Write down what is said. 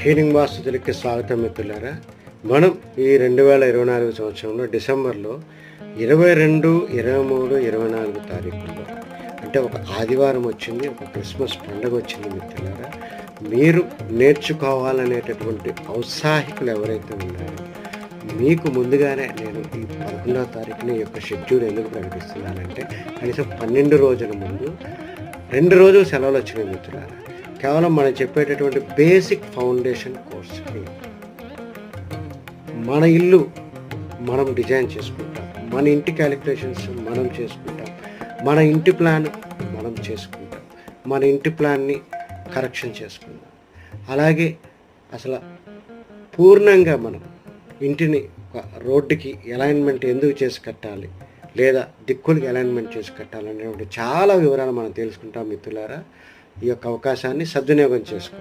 Healing వాస్తుతులకి స్వాగతం మిత్రులారా. మనం ఈ రెండు వేల ఇరవై నాలుగు సంవత్సరంలో డిసెంబర్లో ఇరవై రెండు ఇరవై మూడు ఇరవై నాలుగు తారీఖుల్లో అంటే ఒక ఆదివారం వచ్చింది ఒక క్రిస్మస్ పండుగ వచ్చింది మిత్రులారా. మీరు నేర్చుకోవాలనేటటువంటి ఔత్సాహికులు ఎవరైతే ఉన్నారో మీకు ముందుగానే నేను ఈ పదకొండవ తారీఖున యొక్క షెడ్యూల్ ఎందుకు ప్రకటిస్తున్నానంటే కనీసం పన్నెండు రోజుల ముందు రెండు రోజులు సెలవులు వచ్చినాయి మిత్రులారా. కేవలం మనం చెప్పేటటువంటి బేసిక్ ఫౌండేషన్ కోర్స్ మన ఇల్లు మనం డిజైన్ చేసుకుంటాం. మన ఇంటి క్యాలిక్యులేషన్స్ మనం చేసుకుంటాం. మన ఇంటి ప్లాన్ మనం చేసుకుంటాం. మన ఇంటి ప్లాన్ని కరెక్షన్ చేసుకుందాం. అలాగే అసలు పూర్ణంగా మనం ఇంటిని ఒక రోడ్డుకి అలైన్మెంట్ ఎందుకు చేసి కట్టాలి లేదా దిక్కులకి అలైన్మెంట్ చేసి కట్టాలనేటువంటి చాలా వివరాలు మనం తెలుసుకుంటాం మిత్రులారా. ఈ యొక్క అవకాశాన్ని సద్వినియోగం చేసుకోండి